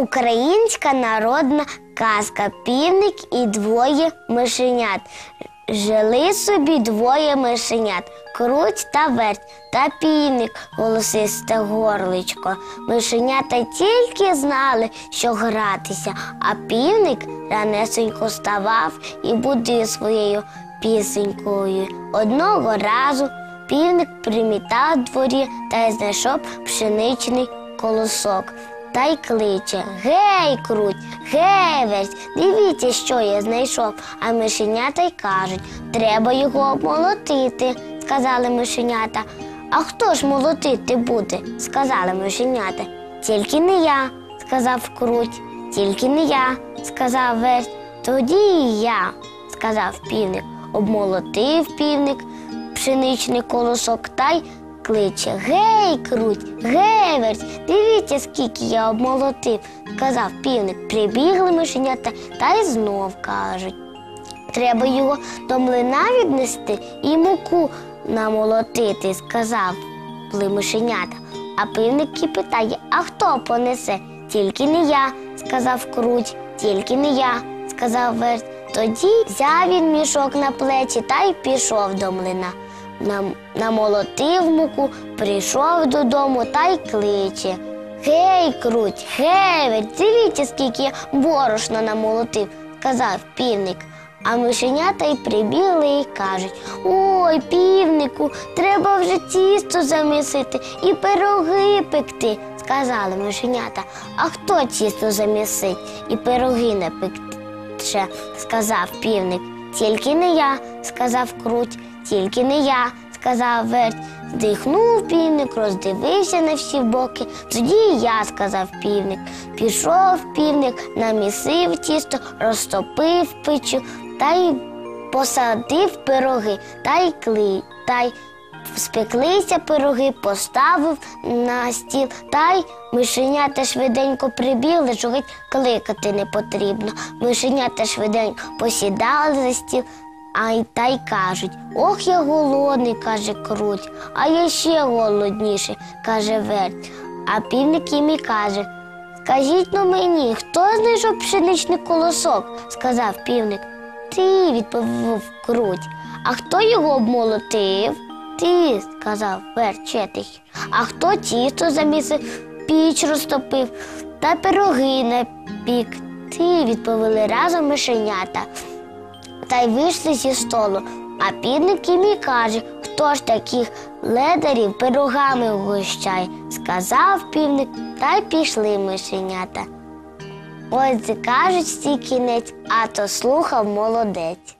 Українська народна казка Півник і двоє мишенят. Жили собі двоє мишенят, круть та верть та півник, голосисте горличко. Мишенята тільки знали, що гратися, а півник ранесенько ставав і будив своєю пісенькою. Одного разу півник примітав дворі та й знайшов пшеничний колосок. Та й кличе Гей, круть, гей, верть, дивіться, що я знайшов. А мишенята й кажуть, треба його обмолотити, сказали мишенята. А хто ж молотити буде? сказали мишенята. Тільки не я, сказав круть, тільки не я, сказав верть. Тоді і я, сказав півник. Обмолотив півник пшеничний колосок та й кличе Гей, круть, гей, верть, дивіться, скільки я обмолотив, сказав півник. Прибігли мишенята та й знов кажуть. Треба його до млина віднести і муку намолотити, сказав мишенята. А пивник і питає, а хто понесе? Тільки не я, сказав круть, тільки не я, сказав верть. Тоді взяв він мішок на плечі та й пішов до млина. Нам- намолотив муку, прийшов додому та й кличе. Гей, круть, гей, дивіться, скільки я борошна намолотив, сказав півник. А мишенята й прибігли і кажуть: Ой, півнику, треба вже тісто замісити і пироги пекти, сказали мишенята. А хто тісто замісить і пироги не пекти? сказав півник. Тільки не я, сказав круть, тільки не я, сказав верть. Здихнув півник, роздивився на всі боки. Тоді і я, сказав півник. Пішов півник, намісив тісто, розтопив печу та й посадив пироги, та й кли, та й спеклися пироги, поставив на стіл, та й мишенята швиденько прибігли, що геть кликати не потрібно. Мишенята швиденько посідали за стіл, а й та й кажуть: Ох, я голодний, каже круть, а я ще голодніший, каже верть. А півник їм і каже. Скажіть ну мені, хто знайшов пшеничний колосок? сказав півник. Ти, відповів круть. А хто його обмолотив? Ти, сказав верчетий. А хто тісто замісив, піч розтопив та пироги напік. Ти, відповіли разом мишенята та й вийшли зі столу. А підник їм і каже, хто ж таких ледарів пирогами вгощає, сказав півник, та й пішли мишенята. Ось кажуть стій кінець, а то слухав молодець.